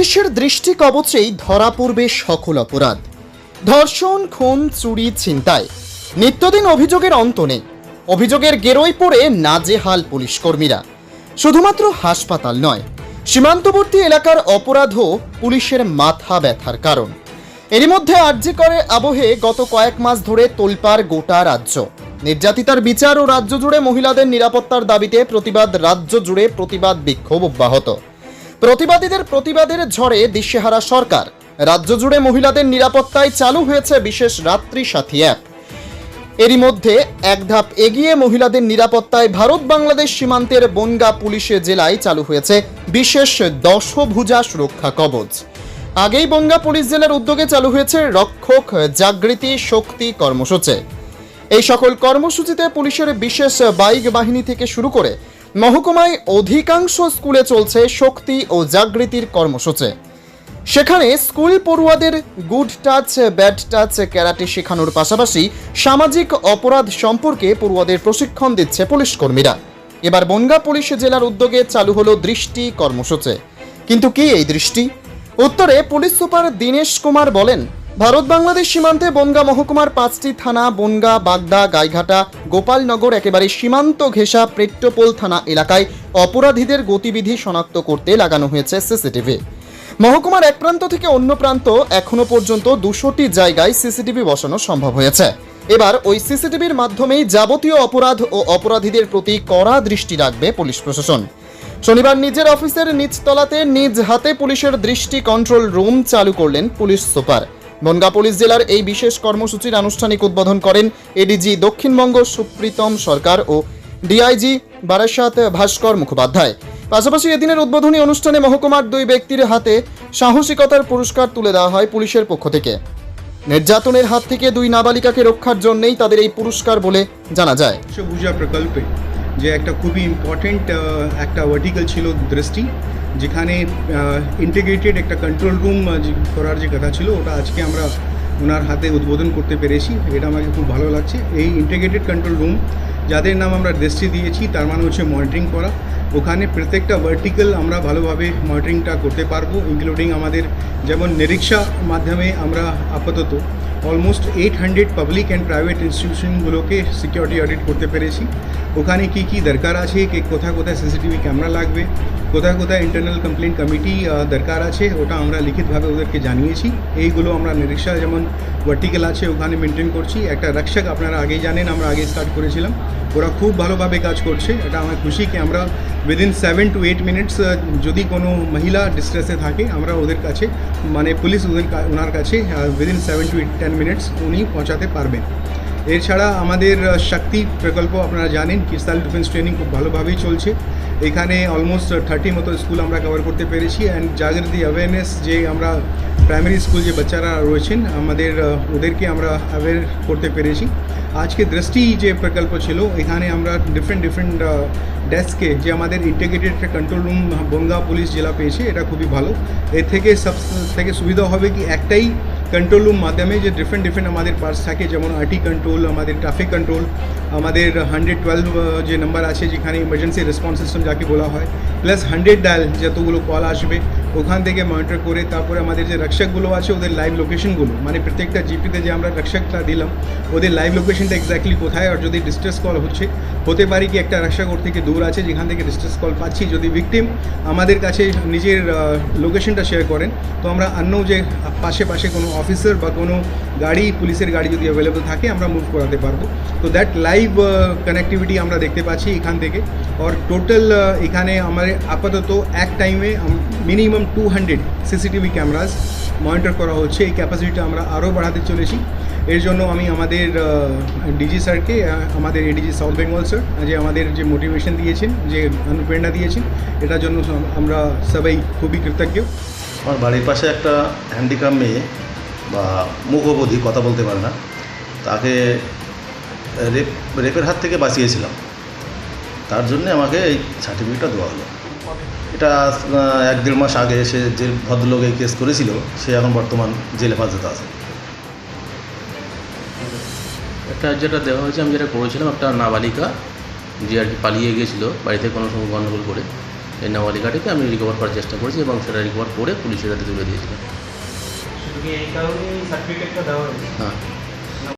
পুলিশের দৃষ্টি কবচেই ধরা পড়বে সকল অপরাধ। ধর্ষণ, খুন, চুরি, ছিনতাই। নিত্যদিন অভিযোগের অন্ত নেই। অভিযোগের গেরোয় পড়ে নাজেহাল পুলিশ কর্মীরা শুধুমাত্র হাসপাতাল নয়, সীমান্তবর্তী এলাকার অপরাধও পুলিশের মাথা ব্যথার কারণ। এরই মধ্যে আর্জি করে আবহে গত কয়েক মাস ধরে তোলপাড় গোটা রাজ্য। নির্যাতিতার বিচার ও রাজ্য জুড়ে মহিলাদের নিরাপত্তার দাবিতে প্রতিবাদ, রাজ্য জুড়ে প্রতিবাদ বিক্ষোভ অব্যাহত। প্রতিবাদীদের প্রতিবাদের ঝড়ে দিশেহারা সরকার। রাজ্য জুড়ে মহিলাদের নিরাপত্তায় চালু হয়েছে বিশেষ রাত্রি সাথী অ্যাপ। এরই মধ্যে এক ধাপ এগিয়ে মহিলাদের নিরাপত্তায় ভারত বাংলাদেশ সীমান্তের বনগা পুলিশে জেলায় চালু হয়েছে বিশেষ দশভুজা সুরক্ষা কবচ। আগেই বনগা পুলিশ জেলার উদ্যোগে চালু হয়েছে রক্ষক জাগৃতি শক্তি কর্মসূচি। এই সকল কর্মসূচিতে পুলিশের বিশেষ বাইক বাহিনী থেকে শুরু করে মহকুমায় অধিকাংশ স্কুলে চলছে শক্তি ও জাগৃতির কর্মসূচি। সেখানে স্কুল পড়ুয়াদের good touch bad touch karate শেখানোর পাশাপাশি সামাজিক অপরাধ সম্পর্কে পড়ুয়াদের প্রশিক্ষণ দিচ্ছে পুলিশ কর্মীরা। এবার বনগা পুলিশ জেলার উদ্যোগে চালু হলো দৃষ্টি কর্মসূচি। কিন্তু কি এই দৃষ্টি? উত্তরে পুলিশ সুপার দীনেশ কুমার বলেন ভারত বাংলাদেশ সীমান্তে বনগা মহকুমার পাঁচটি থানা, বনগা, বাগদা, গাইঘাটা, গোপালনগর একেবারে সীমান্ত ঘেঁষা প্রেট্টোপোল থানা এলাকায় অপরাধীদের গতিবিধি শনাক্ত করতে লাগানো হয়েছে সিসিটিভি। মহকুমার এক প্রান্ত থেকে অন্য প্রান্ত এখনও পর্যন্ত দুশোটি জায়গায় সিসিটিভি বসানো সম্ভব হয়েছে। এবার ওই সিসিটিভির মাধ্যমেই যাবতীয় অপরাধ ও অপরাধীদের প্রতি কড়া দৃষ্টি রাখবে পুলিশ প্রশাসন। শনিবার নিজের অফিসের নিচতলাতে নিজ হাতে পুলিশের দৃষ্টি কন্ট্রোল রুম চালু করলেন পুলিশ সুপার। বনগা পুলিশ জেলার এই বিশেষ কর্মসূচির আনুষ্ঠানিক উদ্বোধন করেন এডিজি দক্ষিণবঙ্গ সুপ্রীতম সরকার ও ডিআইজি বারাসাত ভাস্কর মুখোপাধ্যায়। পাশাপাশি এদিনের উদ্বোধনী অনুষ্ঠানে মহকুমার দুই ব্যক্তির হাতে সাহসিকতার পুরস্কার তুলে দেওয়া হয় পুলিশের পক্ষ থেকে। নির্যাতনের হাত থেকে দুই নাবালিকাকে রক্ষার জন্যই তাদের এই পুরস্কার বলে জানা যায়। বিশ্বভূজা প্রকল্পে যে একটা খুবই ইম্পর্ট্যান্ট একটা ভার্টিক্যাল ছিল দৃষ্টি। যেখানে ইন্টিগ্রেটেড একটা কন্ট্রোল রুম করার যে কথা ছিল, ওটা আজকে আমরা ওনার হাতে উদ্বোধন করতে পেরেছি। এটা আমাকে খুব ভালো লাগছে। এই ইন্টিগ্রেটেড কন্ট্রোল রুম যাদের নাম আমরা দৃষ্টি দিয়েছি, তার মানে হচ্ছে মনিটরিং করা। ওখানে প্রত্যেকটা ভার্টিক্যাল আমরা ভালোভাবে মনিটরিংটা করতে পারব ইনক্লুডিং আমাদের যেমন নিরীক্ষা মাধ্যমে আমরা আপাতত almost eight hundred public and private ইনস্টিটিউশনগুলোকে security audit করতে পেরেছি। ওখানে কি কি দরকার আছে, কি কোথায় কোথায় সিসিটিভি ক্যামেরা লাগবে কোথায় কোথায় ইন্টারনাল কমপ্লেন কমিটি দরকার আছে, ওটা আমরা লিখিতভাবে ওদেরকে জানিয়েছি। এইগুলো আমরা নিরীক্ষা যেমন ভার্টিক্যাল আছে, ওখানে মেনটেন করছি। একটা রক্ষক আপনারা আগেই জানেন, আমরা আগে স্টার্ট করেছিলাম। ওরা খুব ভালোভাবে কাজ করছে, এটা আমার খুশি কি আমরা within seven to eight minutes যদি কোনো মহিলা ডিস্ট্রেসে থাকে, আমরা ওদের কাছে মানে পুলিশ ওদের ওনার কাছে within seven to eight ten minutes উনি পৌঁছাতে পারবেন। এছাড়া আমাদের শক্তি প্রকল্প আপনারা জানেন কিস্তাল ডিফেন্স ট্রেনিং খুব ভালোভাবেই চলছে। এখানে অলমোস্ট থার্টি মতো স্কুল আমরা কভার করতে পেরেছি অ্যান্ড জাগৃতি অ্যাওয়ারনেস যে আমরা প্রাইমারি স্কুল যে বাচ্চারা রয়েছেন, আমাদের ওদেরকে আমরা অ্যাওয়ার করতে পেরেছি। আজকে দৃষ্টি যে প্রকল্প ছিল, এখানে আমরা ডিফারেন্ট ডিফারেন্ট ডেস্কে যে আমাদের integrated control room Bangaon police জেলা পেয়েছে, এটা খুবই ভালো। এর থেকে সব, থেকে সুবিধা হবে কি, একটাই কন্ট্রোল রুম মাধ্যমে যে ডিফারেন্ট ডিফারেন্ট আমাদের পার্টস থাকে, যেমন আরটি কন্ট্রোল আমাদের ট্রাফিক কন্ট্রোল আমাদের হান্ড্রেড টুয়েলভ যে নাম্বার আছে, যেখানে ইমার্জেন্সি রেসপন্স সিস্টেম যাকে বলা হয় প্লাস হান্ড্রেড ডায়াল যতগুলো কল আসবে ওখান থেকে মনিটর করে তারপরে আমাদের যে রক্ষকগুলো আছে, ওদের লাইভ লোকেশনগুলো মানে প্রত্যেকটা জিপিতে যে আমরা রক্ষকটা দিলাম, ওদের লাইভ লোকেশনটা এক্স্যাক্টলি কোথায় আর যদি ডিস্ট্রেস কল হচ্ছে, হতে পারে কি একটা রক্ষক ওর থেকে দূর আছে, যেখান থেকে ডিস্ট্রেস কল পাচ্ছি, যদি ভিকটিম আমাদের কাছে নিজের লোকেশনটা শেয়ার করেন, তো আমরা অন্য যে পাশে পাশে কোনো অফিসার বা কোনো গাড়ি, পুলিশের গাড়ি যদি অ্যাভেলেবল থাকে, আমরা মুভ করাতে পারব। তো দ্যাট লাইভ কানেক্টিভিটি আমরা দেখতে পাচ্ছি এখান থেকে। আর টোটাল এখানে আমাদের আপাতত এক টাইমে minimum two hundred CCTV cameras monitor করা হচ্ছে। এই ক্যাপাসিটিটা আমরা আরও বাড়াতে চলেছি। এর জন্য আমি আমাদের ডিজি স্যারকে আমাদের এডিজি সাউথ বেঙ্গল স্যার যে আমাদের যে মোটিভেশন দিয়েছেন, যে অনুপ্রেরণা দিয়েছেন, এটার জন্য আমরা সবাই খুবই কৃতজ্ঞ। আমার বাড়ির পাশে একটা হ্যান্ডিক্যাম মেয়ে বা মুখবধি কথা বলতে পারে না, তাকে রেপ, রেপের হাত থেকে বাঁচিয়েছিলাম। তার জন্যে আমাকে এই সার্টিফিকেটটা দেওয়া হলো। এটা এক দেড় মাস আগে সে যে ভদ্রলোক এই কেস করেছিল সে এখন বর্তমান জেলে ফাজতে আছে। একটা যেটা দেওয়া হয়েছে আমি যেটা করেছিলাম একটা নাবালিকা যে আর কি পালিয়ে গিয়েছিল বাড়িতে কোনো সময় গণ্ডগোল করে এই নাবালিকাটিকে আমি রিকভার করার চেষ্টা করেছি এবং সেটা রিকভার করে পুলিশের হাতে তুলে দিয়েছিলাম। হ্যাঁ।